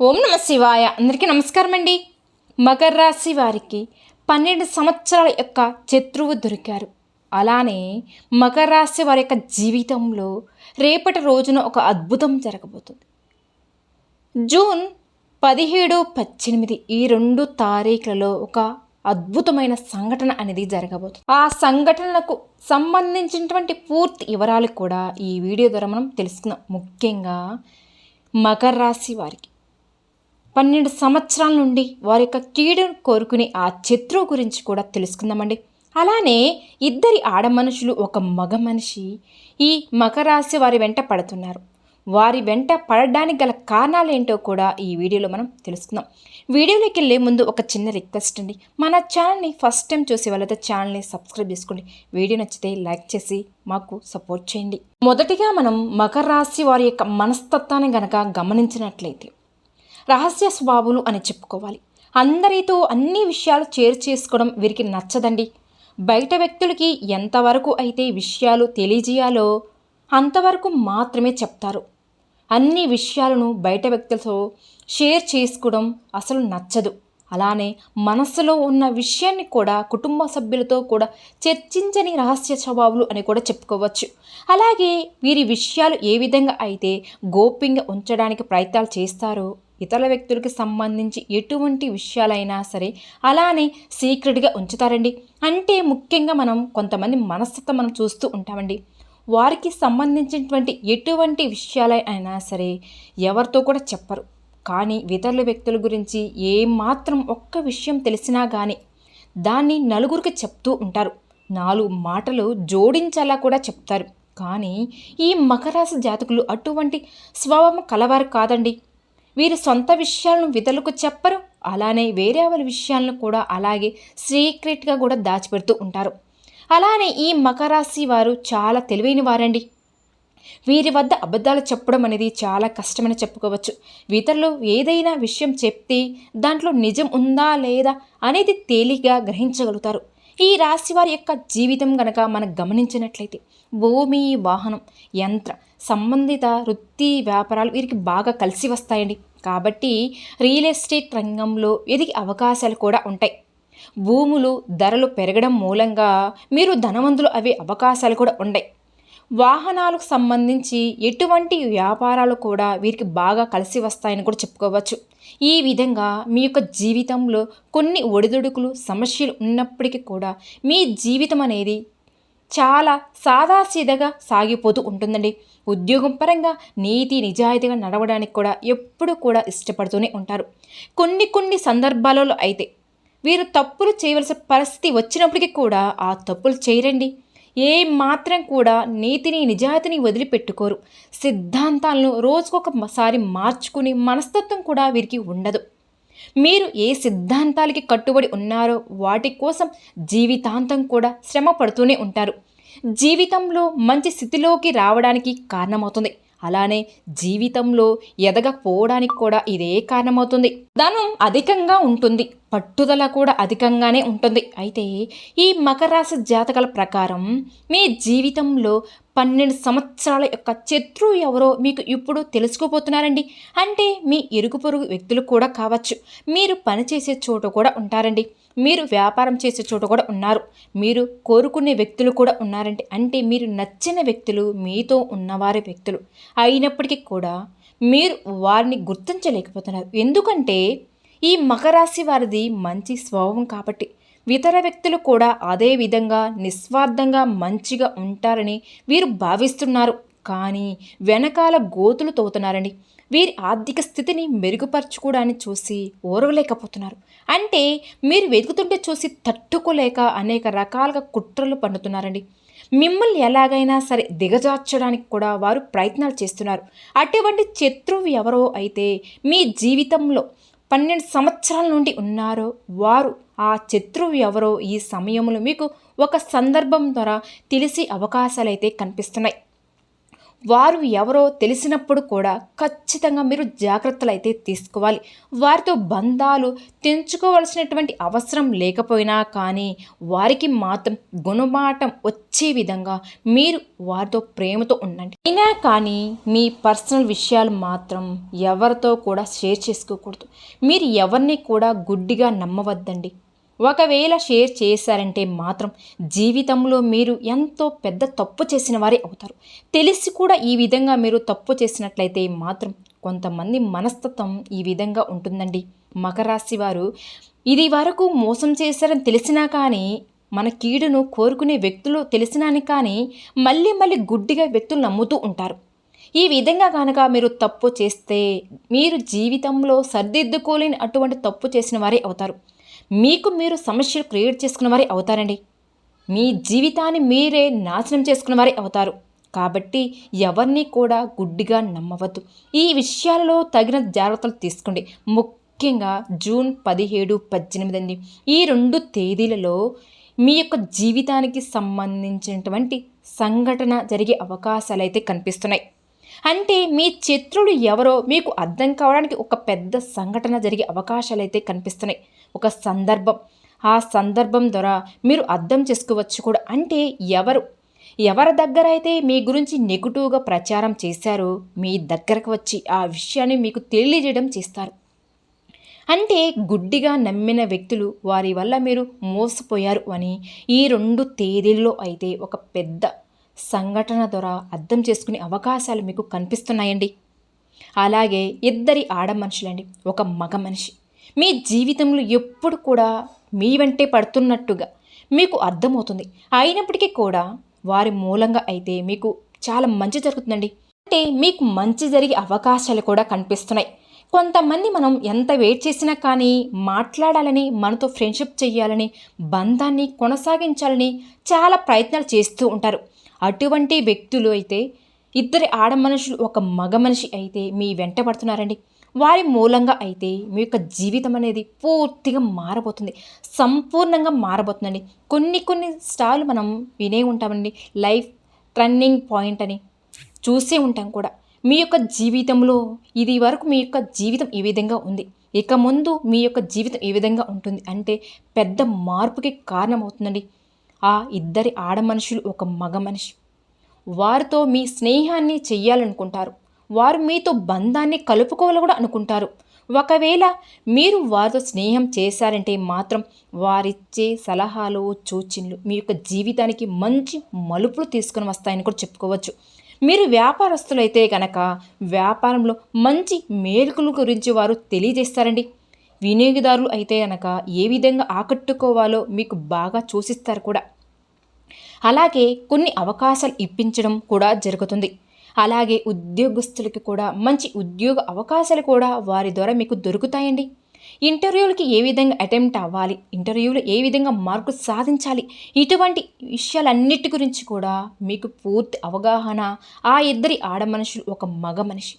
ఓం నమ శివాయ. అందరికీ నమస్కారం అండి మకర రాశి వారికి పన్నెండు సంవత్సరాల యొక్క శత్రువు దొరికారు. అలానే మకర రాశి వారి యొక్క జీవితంలో రేపటి రోజున ఒక అద్భుతం జరగబోతుంది. జూన్ పదిహేడు పద్దెనిమిది ఈ రెండు తారీఖులలో ఒక అద్భుతమైన సంఘటన అనేది జరగబోతుంది. ఆ సంఘటనలకు సంబంధించినటువంటి పూర్తి వివరాలు కూడా ఈ వీడియో ద్వారా మనం తెలుసుకుందాం. ముఖ్యంగా మకర రాశి వారికి. పన్నెండు సంవత్సరాల నుండి వారి యొక్క కీడును కోరుకునే ఆ శత్రువు గురించి కూడా తెలుసుకుందామండి. అలానే ఇద్దరి ఆడ మనుషులు ఒక మగ మనిషి ఈ మకర రాశి వారి వెంట పడుతున్నారు. వారి వెంట పడడానికి గల కారణాలు ఏంటో కూడా ఈ వీడియోలో మనం తెలుసుకుందాం. వీడియోలోకి వెళ్ళే ముందు ఒక చిన్న రిక్వెస్ట్ అండి. మన ఛానల్ని ఫస్ట్ టైం చూసే వాళ్ళతో ఛానల్ని సబ్స్క్రైబ్ చేసుకోండి. వీడియో నచ్చితే లైక్ చేసి మాకు సపోర్ట్ చేయండి. మొదటిగా మనం మకర రాశి వారి యొక్క మనస్తత్వాన్ని గనక గమనించినట్లయితే రహస్య స్వభావులు అని చెప్పుకోవాలి. అందరితో అన్ని విషయాలు షేర్ చేసుకోవడం వీరికి నచ్చదండి. బయట వ్యక్తులకి ఎంతవరకు అయితే విషయాలు తెలియజేయాలో అంతవరకు మాత్రమే చెప్తారు. అన్ని విషయాలను బయట వ్యక్తులతో షేర్ చేసుకోవడం అసలు నచ్చదు. అలానే మనస్సులో ఉన్న విషయాన్ని కూడా కుటుంబ సభ్యులతో కూడా చర్చించని రహస్య స్వభావాలు అని కూడా చెప్పుకోవచ్చు. అలాగే వీరి విషయాలు ఏ విధంగా అయితే గోప్యంగా ఉంచడానికి ప్రయత్నాలు చేస్తారో ఇతర వ్యక్తులకి సంబంధించి ఎటువంటి విషయాలైనా సరే అలానే సీక్రెట్గా ఉంచుతారండి. అంటే ముఖ్యంగా మనం కొంతమంది మనస్తత్వం మనం చూస్తూ ఉంటామండి. వారికి సంబంధించినటువంటి ఎటువంటి విషయాలైనా సరే ఎవరితో కూడా చెప్పరు. కానీ ఇతరుల వ్యక్తుల గురించి ఏమాత్రం ఒక్క విషయం తెలిసినా కానీ దాన్ని నలుగురికి చెప్తూ ఉంటారు. నాలుగు మాటలు జోడించేలా కూడా చెప్తారు. కానీ ఈ మకరాశి జాతకులు అటువంటి స్వభావం కలవారు కాదండి. వీరి సొంత విషయాలను విధులకు చెప్పరు. అలానే వేరే వాళ్ళ విషయాలను కూడా అలాగే సీక్రెట్గా కూడా దాచిపెడుతూ ఉంటారు. అలానే ఈ మకరాశి వారు చాలా తెలివైన వారండి. వీరి వద్ద అబద్ధాలు చెప్పడం అనేది చాలా కష్టమని చెప్పుకోవచ్చు. వీతరులు ఏదైనా విషయం చెప్తే దాంట్లో నిజం ఉందా లేదా అనేది తేలిగ్గా గ్రహించగలుగుతారు. ఈ రాశి వారి యొక్క జీవితం గనక మనం గమనించినట్లయితే భూమి వాహనం యంత్ర సంబంధిత వృత్తి వ్యాపారాలు వీరికి బాగా కలిసి వస్తాయండి. కాబట్టి రియల్ ఎస్టేట్ రంగంలో ఎదిగే అవకాశాలు కూడా ఉంటాయి. భూములు ధరలు పెరగడం మూలంగా మీరు ధనవంతులు అవే అవకాశాలు కూడా ఉన్నాయి వాహనాలకు సంబంధించి ఎటువంటి వ్యాపారాలు కూడా వీరికి బాగా కలిసి వస్తాయని కూడా చెప్పుకోవచ్చు. ఈ విధంగా మీ యొక్క జీవితంలో కొన్ని ఒడిదుడుకులు సమస్యలు ఉన్నప్పటికీ కూడా మీ జీవితం అనేది చాలా సాదాసీదగా సాగిపోతూ ఉంటుందండి. ఉద్యోగం పరంగా నీతి నిజాయితీగా నడవడానికి కూడా ఎప్పుడు కూడా ఇష్టపడుతూనే ఉంటారు. కొన్ని కొన్ని సందర్భాలలో అయితే వీరు తప్పులు చేయవలసిన పరిస్థితి వచ్చినప్పటికీ కూడా ఆ తప్పులు చేయరండి. ఏ మాత్రం కూడా నీతిని నిజాయితీని వదిలిపెట్టుకోరు. సిద్ధాంతాలను రోజుకొకసారి మార్చుకుని మనస్తత్వం కూడా వీరికి ఉండదు. మీరు ఏ సిద్ధాంతాలకి కట్టుబడి ఉన్నారో వాటి కోసం జీవితాంతం కూడా శ్రమ పడుతూనే ఉంటారు. జీవితంలో మంచి స్థితిలోకి రావడానికి కారణమవుతుంది. అలానే జీవితంలో ఎదగకపోవడానికి కూడా ఇదే కారణమవుతుంది. ధనం అధికంగా ఉంటుంది. పట్టుదల కూడా అధికంగానే ఉంటుంది. అయితే ఈ మకరాశి జాతకాల ప్రకారం మీ జీవితంలో పన్నెండు సంవత్సరాల యొక్క శత్రువు ఎవరో మీకు ఇప్పుడు తెలుసుకోబోతున్నారండి. అంటే మీ ఇరుగు పొరుగు వ్యక్తులు కూడా కావచ్చు. మీరు పనిచేసే చోట కూడా ఉంటారండి. మీరు వ్యాపారం చేసే చోట కూడా ఉన్నారు. మీరు కోరుకునే వ్యక్తులు కూడా ఉన్నారంటే అంటే మీరు నచ్చిన వ్యక్తులు మీతో ఉన్నవారి వ్యక్తులు అయినప్పటికీ కూడా మీరు వారిని గుర్తించలేకపోతున్నారు. ఎందుకంటే ఈ మకరాశి వారిది మంచి స్వభావం కాబట్టి ఇతర వ్యక్తులు కూడా అదే విధంగా నిస్వార్థంగా మంచిగా ఉంటారని వీరు భావిస్తున్నారు. కానీ వెనకాల గోతులు తవ్వుతున్నారండి. వీరి ఆర్థిక స్థితిని మెరుగుపరచుకోవడాన్ని చూసి ఓరవలేకపోతున్నారు. అంటే మీరు వెతుకుతుంటే చూసి తట్టుకోలేక అనేక రకాలుగా కుట్రలు పండుతున్నారండి మిమ్మల్ని ఎలాగైనా సరే దిగజార్చడానికి కూడా వారు ప్రయత్నాలు చేస్తున్నారు. అటువంటి శత్రువు ఎవరో అయితే మీ జీవితంలో పన్నెండు సంవత్సరాల నుండి ఉన్నారో వారు ఆ శత్రువు ఎవరో ఈ సమయంలో మీకు ఒక సందర్భం ద్వారా తెలిసే అవకాశాలు అయితే కనిపిస్తున్నాయి. వారు ఎవరో తెలిసినప్పుడు కూడా ఖచ్చితంగా మీరు జాగ్రత్తలు అయితే తీసుకోవాలి. వారితో బంధాలు తెంచుకోవలసినటువంటి అవసరం లేకపోయినా కానీ వారికి మాత్రం గుణమాటం వచ్చే విధంగా మీరు వారితో ప్రేమతో ఉండండి. అయినా కానీ మీ పర్సనల్ విషయాలు మాత్రం ఎవరితో కూడా షేర్ చేసుకోకూడదు. మీరు ఎవరిని కూడా గుడ్డిగా నమ్మవద్దండి. ఒకవేళ షేర్ చేశారంటే మాత్రం జీవితంలో మీరు ఎంతో పెద్ద తప్పు చేసిన వారే అవుతారు. తెలిసి కూడా ఈ విధంగా మీరు తప్పు చేసినట్లయితే మాత్రం కొంతమంది మనస్తత్వం ఈ విధంగా ఉంటుందండి. మకరాశి వారు ఇది వరకు మోసం చేశారని తెలిసినా కానీ మన కీడును కోరుకునే వ్యక్తులు తెలిసినాని కానీ మళ్ళీ మళ్ళీ గుడ్డిగా వ్యక్తులు నమ్ముతూ ఉంటారు. ఈ విధంగా కనుక మీరు తప్పు చేస్తే మీరు జీవితంలో సర్దిద్దుకోలేని అటువంటి తప్పు చేసిన వారే అవుతారు. మీకు మీరు సమస్యలు క్రియేట్ చేసుకున్న వారే అవుతారండి. మీ జీవితాన్ని మీరే నాశనం చేసుకున్న వారే అవుతారు. కాబట్టి ఎవరిని కూడా గుడ్డిగా నమ్మవద్దు. ఈ విషయాలలో తగిన జాగ్రత్తలు తీసుకోండి. ముఖ్యంగా జూన్ పదిహేడు పద్దెనిమిది అండి. ఈ రెండు తేదీలలో మీ యొక్క జీవితానికి సంబంధించినటువంటి సంఘటన జరిగే అవకాశాలు అయితే కనిపిస్తున్నాయి. అంటే మీ శత్రుడు ఎవరో మీకు అర్థం కావడానికి ఒక పెద్ద సంఘటన జరిగే అవకాశాలు అయితే కనిపిస్తున్నాయి. ఒక సందర్భం. ఆ సందర్భం ద్వారా మీరు అర్థం చేసుకోవచ్చు కూడా. అంటే ఎవరు? ఎవరి దగ్గర అయితే మీ గురించి నెగిటివ్గా ప్రచారం చేశారో మీ దగ్గరకు వచ్చి ఆ విషయాన్ని మీకు తెలియజేయడం చేస్తారు. అంటే గుడ్డిగా నమ్మిన వ్యక్తులు వారి వల్ల మీరు మోసపోయారు అని ఈ రెండు తేదీల్లో అయితే ఒక పెద్ద సంఘటన ద్వారా అర్థం చేసుకునే అవకాశాలు మీకు కనిపిస్తున్నాయండి. అలాగే ఇద్దరి ఆడ మనుషులండి ఒక మగ మనిషి. మీ జీవితంలో ఎప్పుడు కూడా మీ వెంటే పడుతున్నట్టుగా మీకు అర్థమవుతుంది. అయినప్పటికీ కూడా వారి మూలంగా అయితే మీకు చాలా మంచి జరుగుతుందండి. అంటే మీకు మంచి జరిగే అవకాశాలు కూడా కనిపిస్తున్నాయి. కొంతమంది మనం ఎంత వెయిట్ చేసినా కానీ మాట్లాడాలని మనతో ఫ్రెండ్షిప్ చేయాలని బంధాన్ని కొనసాగించాలని చాలా ప్రయత్నాలు చేస్తూ ఉంటారు. అటువంటి వ్యక్తులు అయితే ఇద్దరి ఆడ మనుషులు ఒక మగ మనిషి అయితే మీ వెంట పడుతున్నారండి. వారి మూలంగా అయితే మీ యొక్క జీవితం అనేది పూర్తిగా మారబోతుంది. సంపూర్ణంగా మారబోతుందండి. కొన్ని కొన్ని స్టార్లు మనం వినే ఉంటామండి. లైఫ్ టర్నింగ్ పాయింట్ అని చూసే ఉంటాం కూడా. మీ యొక్క జీవితంలో ఇది వరకు మీ యొక్క జీవితం ఈ విధంగా ఉంది. ఇక ముందు మీ యొక్క జీవితం ఏ విధంగా ఉంటుంది అంటే పెద్ద మార్పుకి కారణమవుతుందండి. ఆ ఇద్దరి ఆడ మనుషులు ఒక మగ మనిషి వారితో మీ స్నేహాన్ని చెయ్యాలనుకుంటారు. వారు మీతో బంధాన్ని కలుపుకోవాలి కూడా అనుకుంటారు. ఒకవేళ మీరు వారితో స్నేహం చేశారంటే మాత్రం వారిచ్చే సలహాలు సూచనలు మీ యొక్క జీవితానికి మంచి మలుపులు తీసుకుని వస్తాయని కూడా చెప్పుకోవచ్చు. మీరు వ్యాపారస్తులైతే కనుక వ్యాపారంలో మంచి మేలుకుల గురించి వారు తెలియజేస్తారండి. వినియోగదారులు అయితే కనుక ఏ విధంగా ఆకట్టుకోవాలో మీకు బాగా చూసిస్తారు కూడా. అలాగే కొన్ని అవకాశాలు ఇప్పించడం కూడా జరుగుతుంది. అలాగే ఉద్యోగస్తులకి కూడా మంచి ఉద్యోగ అవకాశాలు కూడా వారి ద్వారా మీకు దొరుకుతాయండి. ఇంటర్వ్యూలకి ఏ విధంగా అటెంప్ట్ అవ్వాలి ఇంటర్వ్యూలో ఏ విధంగా మార్కు సాధించాలి ఇటువంటి విషయాలన్నిటి గురించి కూడా మీకు పూర్తి అవగాహన ఆ ఇద్దరి ఆడ మనుషులు ఒక మగ మనిషి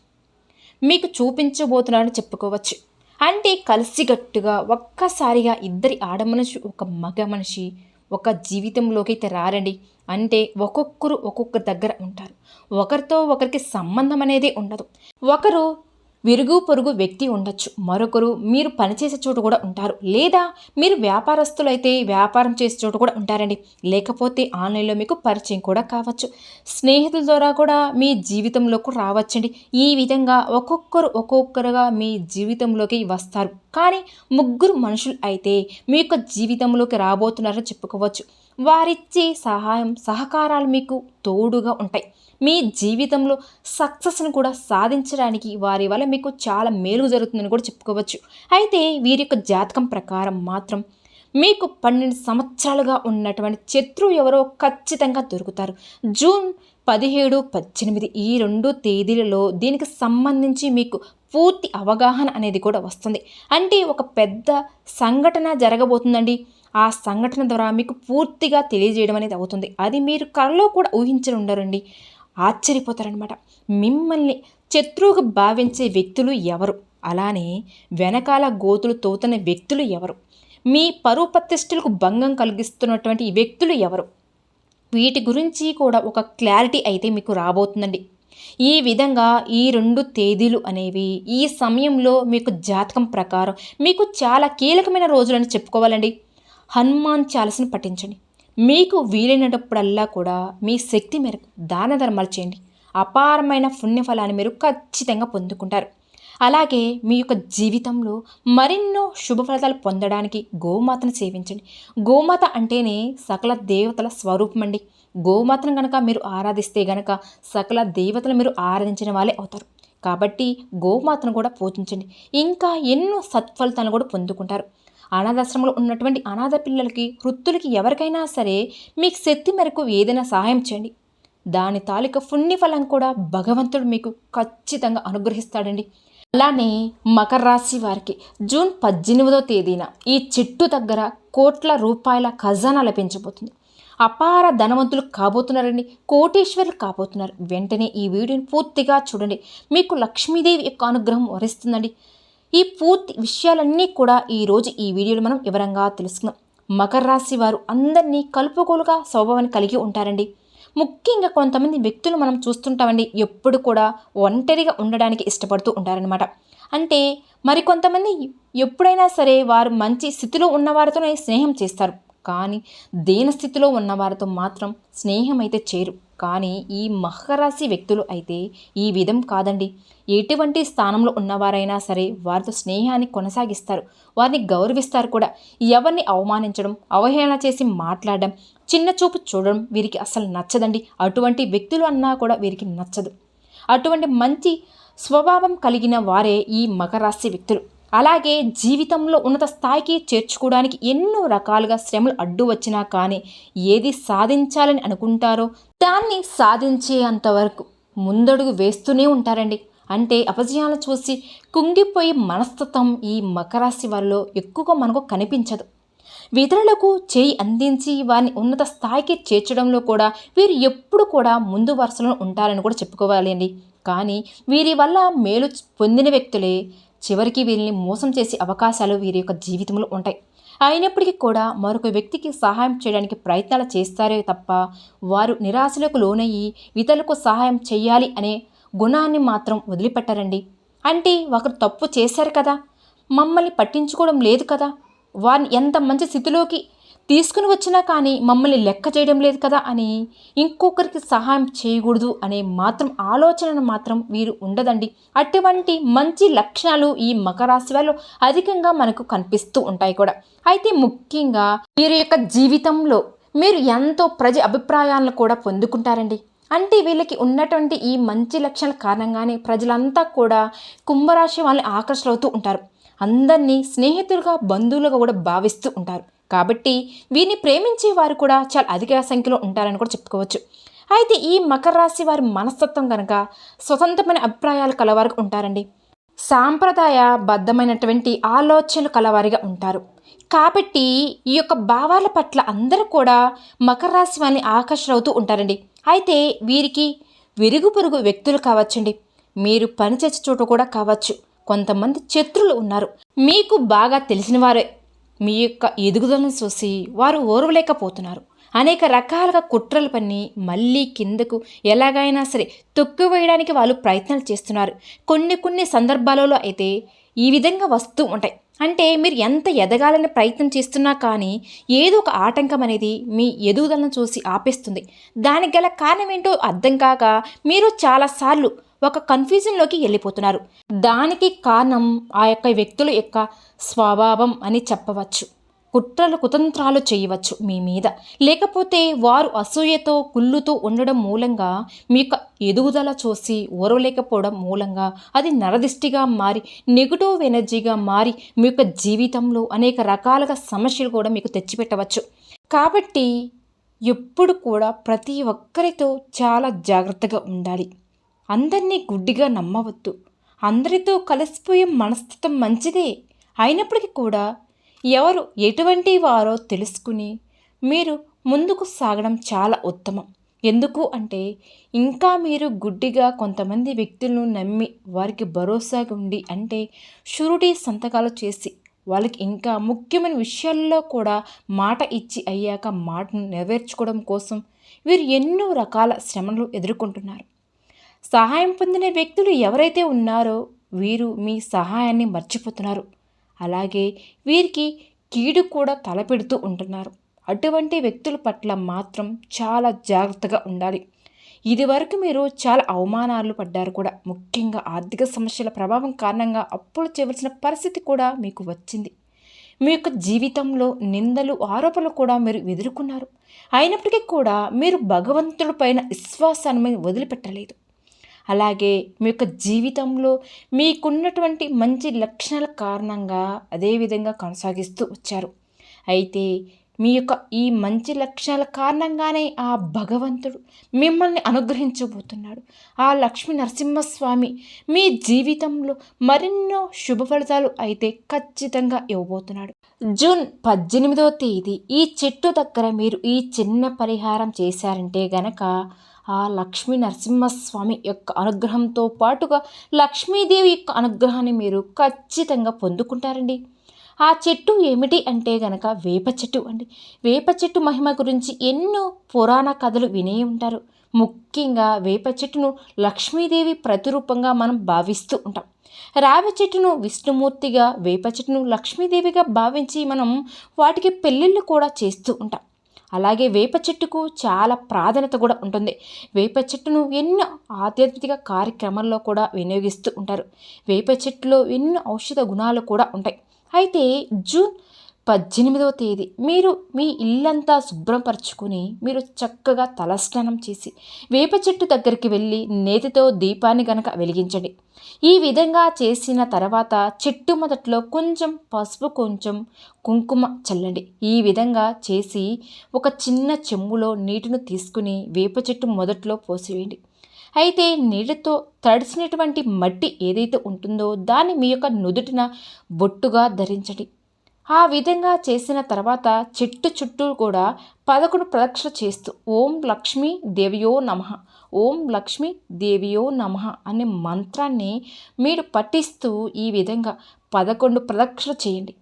మీకు చూపించబోతున్నారని చెప్పుకోవచ్చు. అంటే కలిసిగట్టుగా ఒక్కసారిగా ఇద్దరి ఆడ మనిషి ఒక మగ మనిషి ఒక జీవితంలోకి అయితే రారండి. అంటే ఒక్కొక్కరు ఒక్కొక్కరి దగ్గర ఉంటారు. ఒకరితో ఒకరికి సంబంధం అనేది ఉండదు. ఒకరు విరుగు పొరుగు వ్యక్తి ఉండొచ్చు. మరొకరు మీరు పనిచేసే చోటు కూడా ఉంటారు. లేదా మీరు వ్యాపారస్తులు అయితే వ్యాపారం చేసే చోటు కూడా ఉంటారండి. లేకపోతే ఆన్లైన్లో మీకు పరిచయం కూడా కావచ్చు. స్నేహితుల ద్వారా కూడా మీ జీవితంలోకి రావచ్చండి. ఈ విధంగా ఒక్కొక్కరు ఒక్కొక్కరుగా మీ జీవితంలోకి వస్తారు. కానీ ముగ్గురు మనుషులు అయితే మీ యొక్క జీవితంలోకి రాబోతున్నారని చెప్పుకోవచ్చు. వారిచ్చే సహాయం సహకారాలు మీకు తోడుగా ఉంటాయి. మీ జీవితంలో సక్సెస్ను కూడా సాధించడానికి వారి వల్ల మీకు చాలా మేలు జరుగుతుందని కూడా చెప్పుకోవచ్చు. అయితే వీరి యొక్క జాతకం ప్రకారం మాత్రం మీకు పన్నెండు సంవత్సరాలుగా ఉన్నటువంటి శత్రువు ఎవరో ఖచ్చితంగా దొరుకుతారు. జూన్ పదిహేడు పద్దెనిమిది ఈ రెండు తేదీలలో దీనికి సంబంధించి మీకు పూర్తి అవగాహన అనేది కూడా వస్తుంది. అంటే ఒక పెద్ద సంఘటన జరగబోతుందండి. ఆ సంఘటన ద్వారా మీకు పూర్తిగా తెలియజేయడం అనేది అవుతుంది. అది మీరు కళలో కూడా ఊహించని ఉండరండి. ఆశ్చర్యపోతారనమాట మిమ్మల్ని శత్రువుగా భావించే వ్యక్తులు ఎవరు? అలానే వెనకాల గోతులు తోతున్న వ్యక్తులు ఎవరు? మీ పరువు ప్రతిష్టలకు భంగం కలిగిస్తున్నటువంటి వ్యక్తులు ఎవరు? వీటి గురించి కూడా ఒక క్లారిటీ అయితే మీకు రాబోతుందండి. ఈ విధంగా ఈ రెండు తేదీలు అనేవి ఈ సమయంలో మీకు జాతకం ప్రకారం మీకు చాలా కీలకమైన రోజులని చెప్పుకోవాలండి. హనుమాన్ చాలసను పఠించండి. మీకు వీలైనప్పుడల్లా కూడా మీ శక్తి మేరకు దాన ధర్మాలు చేయండి. అపారమైన పుణ్యఫలాన్ని మీరు ఖచ్చితంగా పొందుకుంటారు. అలాగే మీ యొక్క జీవితంలో మరెన్నో శుభ ఫలితాలు పొందడానికి గోమాతను సేవించండి. గోమాత అంటేనే సకల దేవతల స్వరూపం అండి. గోమాతను కనుక మీరు ఆరాధిస్తే గనక సకల దేవతలు మీరు ఆరాధించిన వాళ్ళే అవుతారు. కాబట్టి గోమాతను కూడా పూజించండి. ఇంకా ఎన్నో సత్ఫలితాలను కూడా పొందుకుంటారు. అనాథాశ్రమంలో ఉన్నటువంటి అనాథ పిల్లలకి వృత్తులకి ఎవరికైనా సరే మీకు శక్తి మేరకు ఏదైనా సహాయం చేయండి. దాని తాలూకా పుణ్య ఫలం కూడా భగవంతుడు మీకు ఖచ్చితంగా అనుగ్రహిస్తాడండి. అలానే మకర రాశి వారికి జూన్ పద్దెనిమిదో తేదీన ఈ చెట్టు దగ్గర కోట్ల రూపాయల ఖజానా లభించబోతుంది. అపార ధనవంతులు కాబోతున్నారండి. కోటేశ్వరులు కాబోతున్నారు. వెంటనే ఈ వీడియోని పూర్తిగా చూడండి. మీకు లక్ష్మీదేవి యొక్క అనుగ్రహం వరిస్తుందండి. ఈ పూర్తి విషయాలన్నీ కూడా ఈరోజు ఈ వీడియోలో మనం వివరంగా తెలుసుకుందాం. మకర రాశి వారు అందరినీ కలుపుకోలుగా స్వభావాన్ని కలిగి ఉంటారండి. ముఖ్యంగా కొంతమంది వ్యక్తులు మనం చూస్తుంటామండి ఎప్పుడు కూడా ఒంటరిగా ఉండడానికి ఇష్టపడుతూ ఉంటారనమాట అంటే మరికొంతమంది ఎప్పుడైనా సరే వారు మంచి స్థితిలో ఉన్నవారితోనే స్నేహం చేస్తారు. కానీ దీన స్థితిలో ఉన్నవారితో మాత్రం స్నేహం అయితే చేరు. కానీ ఈ మహరాశి వ్యక్తులు అయితే ఈ విధం కాదండి. ఎటువంటి స్థానంలో ఉన్నవారైనా సరే వారితో స్నేహాన్ని కొనసాగిస్తారు. వారిని గౌరవిస్తారు కూడా. ఎవరిని అవమానించడం అవహేళన చేసి మాట్లాడడం చిన్న చూపు చూడడం వీరికి అసలు నచ్చదండి. అటువంటి వ్యక్తులు అన్నా కూడా వీరికి నచ్చదు. అటువంటి మంచి స్వభావం కలిగిన వారే ఈ మకరాశి వ్యక్తులు. అలాగే జీవితంలో ఉన్నత స్థాయికి చేర్చుకోవడానికి ఎన్నో రకాలుగా శ్రమలు అడ్డు వచ్చినా కానీ ఏది సాధించాలని అనుకుంటారో దాన్ని సాధించే అంతవరకు ముందడుగు వేస్తూనే ఉంటారండి. అంటే అపజయాలను చూసి కుంగిపోయి మనస్తత్వం ఈ మకరాశి వారిలో ఎక్కువగా మనకు కనిపించదు. ఇతరులకు చేయి అందించి వారిని ఉన్నత స్థాయికి చేర్చడంలో కూడా వీరు ఎప్పుడు కూడా ముందు వరుసలో ఉంటారని కూడా చెప్పుకోవాలండి. కానీ వీరి వల్ల మేలు పొందిన వ్యక్తులే చివరికి వీరిని మోసం చేసే అవకాశాలు వీరి యొక్క జీవితంలో ఉంటాయి. అయినప్పటికీ కూడా మరొక వ్యక్తికి సహాయం చేయడానికి ప్రయత్నాలు చేస్తారే తప్ప వారు నిరాశలకు లోనయ్యి ఇతరులకు సహాయం చేయాలి అనే గుణాన్ని మాత్రం వదిలిపెట్టారండి. అంటే ఒకరు తప్పు చేశారు కదా మమ్మల్ని పట్టించుకోవడం లేదు కదా వారిని ఎంత మంచి స్థితిలోకి తీసుకుని వచ్చినా కానీ మమ్మల్ని లెక్క చేయడం లేదు కదా అని ఇంకొకరికి సహాయం చేయకూడదు అనే మాత్రం ఆలోచన మాత్రం వీరు ఉండదండి. అటువంటి మంచి లక్షణాలు ఈ మకరాశి వాళ్ళు అధికంగా మనకు కనిపిస్తూ ఉంటాయి కూడా. అయితే ముఖ్యంగా వీరి యొక్క జీవితంలో మీరు ఎంతో ప్రజ అభిప్రాయాలను కూడా పొందుకుంటారండి. అంటే వీళ్ళకి ఉన్నటువంటి ఈ మంచి లక్షణాల కారణంగానే ప్రజలంతా కూడా కుంభరాశి వాళ్ళని ఆకర్షితులవుతూ ఉంటారు. అందరినీ స్నేహితులుగా బంధువులుగా కూడా భావిస్తూ ఉంటారు. కాబట్టి వీరిని ప్రేమించే వారు కూడా చాలా అధిక సంఖ్యలో ఉంటారని కూడా చెప్పుకోవచ్చు. అయితే ఈ మకర రాశి వారి మనస్తత్వం కనుక స్వతంత్రమైన అభిప్రాయాలు కలవారు ఉంటారండి. సాంప్రదాయ బద్ధమైనటువంటి ఆలోచనలు కలవారిగా ఉంటారు. కాబట్టి ఈ యొక్క భావాల పట్ల అందరూ కూడా మకర రాశి వారిని ఆకర్షణవుతూ ఉంటారండి. అయితే వీరికి విరుగు పొరుగు వ్యక్తులు కావచ్చండి. మీరు పనిచేసే చోట కూడా కావచ్చు. కొంతమంది శత్రులు ఉన్నారు. మీకు బాగా తెలిసిన వారే మీ యొక్క ఎదుగుదలను చూసి వారు ఓర్వలేకపోతున్నారు. అనేక రకాలుగా కుట్రలు పన్ని మళ్ళీ కిందకు ఎలాగైనా సరే తొక్కు వేయడానికి వాళ్ళు ప్రయత్నాలు చేస్తున్నారు. కొన్ని కొన్ని సందర్భాలలో అయితే ఈ విధంగా వస్తూ ఉంటాయి. అంటే మీరు ఎంత ఎదగాలని ప్రయత్నం చేస్తున్నా కానీ ఏదో ఒక ఆటంకం అనేది మీ ఎదుగుదలను చూసి ఆపేస్తుంది. దానికి గల కారణం ఏంటో అర్థం కాక మీరు చాలాసార్లు ఒక కన్ఫ్యూజన్లోకి వెళ్ళిపోతున్నారు. దానికి కారణం ఆ యొక్క వ్యక్తుల యొక్క స్వభావం అని చెప్పవచ్చు. కుట్రలు కుతంత్రాలు చేయవచ్చు మీ మీద. లేకపోతే వారు అసూయతో కుళ్ళుతో ఉండడం మూలంగా మీ యొక్క ఎదుగుదల చూసి ఓరవలేకపోవడం మూలంగా అది నరదిష్టిగా మారి నెగిటివ్ ఎనర్జీగా మారి మీ యొక్క జీవితంలో అనేక రకాలుగా సమస్యలు కూడా మీకు తెచ్చిపెట్టవచ్చు. కాబట్టి ఎప్పుడు కూడా ప్రతి ఒక్కరితో చాలా జాగ్రత్తగా ఉండాలి. అందరినీ గుడ్డిగా నమ్మవద్దు. అందరితో కలిసిపోయే మనస్తత్వం మంచిదే. అయినప్పటికీ కూడా ఎవరు ఎటువంటి వారో తెలుసుకుని మీరు ముందుకు సాగడం చాలా ఉత్తమం. ఎందుకు అంటే ఇంకా మీరు గుడ్డిగా కొంతమంది వ్యక్తులను నమ్మి వారికి భరోసాగా ఉండి అంటే షూరిటీ సంతకాలు చేసి వాళ్ళకి ఇంకా ముఖ్యమైన విషయాల్లో కూడా మాట ఇచ్చి అయ్యాక మాటను నెరవేర్చుకోవడం కోసం వీరు ఎన్నో రకాల శ్రమలు ఎదుర్కొంటున్నారు. సహాయం పొందిన వ్యక్తులు ఎవరైతే ఉన్నారో వీరు మీ సహాయాన్ని మర్చిపోతున్నారు. అలాగే వీరికి కీడు కూడా తలపెడుతూ ఉంటున్నారు. అటువంటి వ్యక్తుల పట్ల మాత్రం చాలా జాగ్రత్తగా ఉండాలి. ఇదివరకు మీరు చాలా అవమానాలు పడ్డారు కూడా. ముఖ్యంగా ఆర్థిక సమస్యల ప్రభావం కారణంగా అప్పులు చేయవలసిన పరిస్థితి కూడా మీకు వచ్చింది. మీ యొక్క జీవితంలో నిందలు ఆరోపణలు కూడా మీరు ఎదుర్కొన్నారు. అయినప్పటికీ కూడా మీరు భగవంతుడి పైన విశ్వాసాన్ని వదిలిపెట్టలేదు. అలాగే మీ యొక్క జీవితంలో మీకున్నటువంటి మంచి లక్షణాల కారణంగా అదేవిధంగా కొనసాగిస్తూ వచ్చారు. అయితే మీ యొక్క ఈ మంచి లక్షణాల కారణంగానే ఆ భగవంతుడు మిమ్మల్ని అనుగ్రహించబోతున్నాడు. ఆ లక్ష్మీ నరసింహస్వామి మీ జీవితంలో మరెన్నో శుభ ఫలితాలు అయితే ఖచ్చితంగా ఇవ్వబోతున్నాడు. జూన్ పద్దెనిమిదవ తేదీ ఈ చెట్టు దగ్గర మీరు ఈ చిన్న పరిహారం చేశారంటే గనక ఆ లక్ష్మీ నరసింహస్వామి యొక్క అనుగ్రహంతో పాటుగా లక్ష్మీదేవి యొక్క అనుగ్రహాన్ని మీరు ఖచ్చితంగా పొందుకుంటారండి. ఆ చెట్టు ఏమిటి అంటే గనక వేప చెట్టు అండి. వేప చెట్టు మహిమ గురించి ఎన్నో పురాణ కథలు వినే ఉంటారు. ముఖ్యంగా వేప చెట్టును లక్ష్మీదేవి ప్రతిరూపంగా మనం భావిస్తూ ఉంటాం. రావి చెట్టును విష్ణుమూర్తిగా వేప చెట్టును లక్ష్మీదేవిగా భావించి మనం వాటికి పెళ్ళిళ్ళు కూడా చేస్తూ ఉంటాం. అలాగే వేప చెట్టుకు చాలా ప్రాధాన్యత కూడా ఉంటుంది. వేప చెట్టును ఎన్నో ఆధ్యాత్మిక కార్యక్రమాల్లో కూడా వినియోగిస్తూ ఉంటారు. వేప చెట్టులో ఎన్నో ఔషధ గుణాలు కూడా ఉంటాయి. అయితే జూన్ పద్దెనిమిదవ తేదీ. మీరు మీ ఇల్లంతా శుభ్రపరచుకుని మీరు చక్కగా తలస్నానం చేసి వేప చెట్టు దగ్గరికి వెళ్ళి నేతితో దీపాన్ని గనక వెలిగించండి. ఈ విధంగా చేసిన తర్వాత చెట్టు మొదట్లో కొంచెం పసుపు కొంచెం కుంకుమ చల్లండి. ఈ విధంగా చేసి ఒక చిన్న చెంబులో నీటిని తీసుకుని వేప చెట్టు మొదట్లో పోసివేయండి. అయితే నీటితో తడిసినటువంటి మట్టి ఏదైతే ఉంటుందో దాన్ని మీ యొక్క నుదుటిన బొట్టుగా ధరించండి. ఆ విధంగా చేసిన తర్వాత చెట్టు చుట్టూ కూడా పదకొండు ప్రదక్షిణ చేస్తూ ఓం లక్ష్మీ దేవియో నమ. ఓం లక్ష్మీ దేవియో నమ అనే మంత్రాన్ని మీరు పఠిస్తూ ఈ విధంగా పదకొండు ప్రదక్షిణ చేయండి.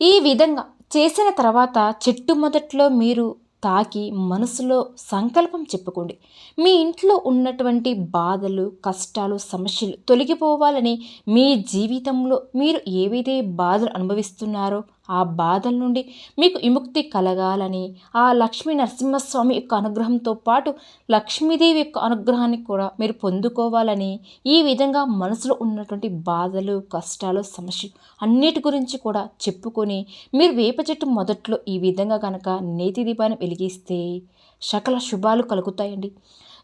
ఈ విధంగా చేసిన తర్వాత చెట్టు మొదట్లో మీరు తాకి మనసులో సంకల్పం చెప్పుకోండి. మీ ఇంట్లో ఉన్నటువంటి బాధలు కష్టాలు సమస్యలు తొలగిపోవాలని మీ జీవితంలో మీరు ఏవైతే బాధలు అనుభవిస్తున్నారో ఆ బాధల నుండి మీకు విముక్తి కలగాలని ఆ లక్ష్మీ నరసింహస్వామి యొక్క అనుగ్రహంతో పాటు లక్ష్మీదేవి యొక్క అనుగ్రహాన్ని కూడా మీరు పొందుకోవాలని ఈ విధంగా మనసులో ఉన్నటువంటి బాధలు కష్టాలు సమస్యలు అన్నిటి గురించి కూడా చెప్పుకొని మీరు వేప చెట్టు మొదట్లో ఈ విధంగా కనుక నేతి దీపాన్ని వెలిగిస్తే సకల శుభాలు కలుగుతాయండి.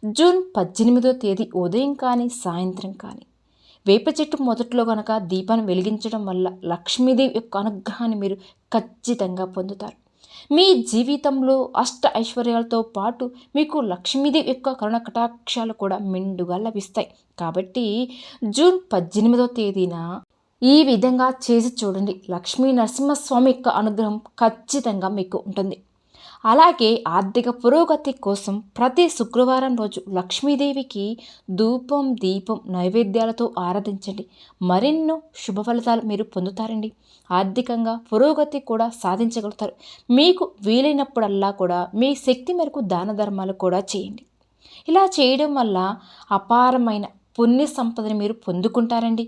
జూన్ పద్దెనిమిదో తేదీ ఉదయం కానీ సాయంత్రం కానీ. వేప చెట్టు మొదట్లో కనుక దీపాన్ని వెలిగించడం వల్ల లక్ష్మీదేవి యొక్క అనుగ్రహాన్ని మీరు ఖచ్చితంగా పొందుతారు. మీ జీవితంలో అష్ట ఐశ్వర్యాలతో పాటు మీకు లక్ష్మీదేవి యొక్క కరుణ కటాక్షాలు కూడా మెండుగా లభిస్తాయి. కాబట్టి జూన్ పద్దెనిమిదో తేదీన ఈ విధంగా చేసి చూడండి. లక్ష్మీ నరసింహస్వామి యొక్క అనుగ్రహం ఖచ్చితంగా మీకు ఉంటుంది. అలాగే ఆర్థిక పురోగతి కోసం ప్రతి శుక్రవారం రోజు లక్ష్మీదేవికి ధూపం దీపం నైవేద్యాలతో ఆరాధించండి. మరెన్నో శుభ ఫలితాలు మీరు పొందుతారండి. ఆర్థికంగా పురోగతి కూడా సాధించగలుగుతారు. మీకు వీలైనప్పుడల్లా కూడా మీ శక్తి మేరకు దాన ధర్మాలు కూడా చేయండి. ఇలా చేయడం వల్ల అపారమైన పుణ్య సంపదని మీరు పొందుకుంటారండి.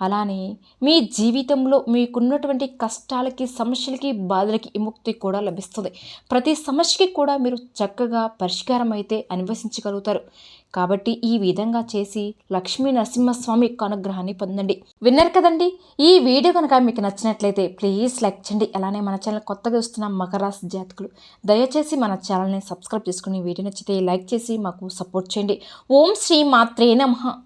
అలానే మీ జీవితంలో మీకున్నటువంటి కష్టాలకి సమస్యలకి బాధలకి విముక్తి కూడా లభిస్తుంది. ప్రతి సమస్యకి కూడా మీరు చక్కగా పరిష్కారం అయితే అన్వేషించగలుగుతారు కాబట్టి ఈ విధంగా చేసి లక్ష్మీ నరసింహస్వామి యొక్క అనుగ్రహాన్ని పొందండి. విన్నారు కదండి? ఈ వీడియో కనుక మీకు నచ్చినట్లయితే ప్లీజ్ లైక్ చేయండి. అలానే మన ఛానల్ కొత్తగా వస్తున్న మకర రాశి జాతకులు దయచేసి మన ఛానల్ని సబ్స్క్రైబ్ చేసుకుని వీడియో నచ్చితే లైక్ చేసి మాకు సపోర్ట్ చేయండి. ఓం శ్రీ మాత్రే నమః.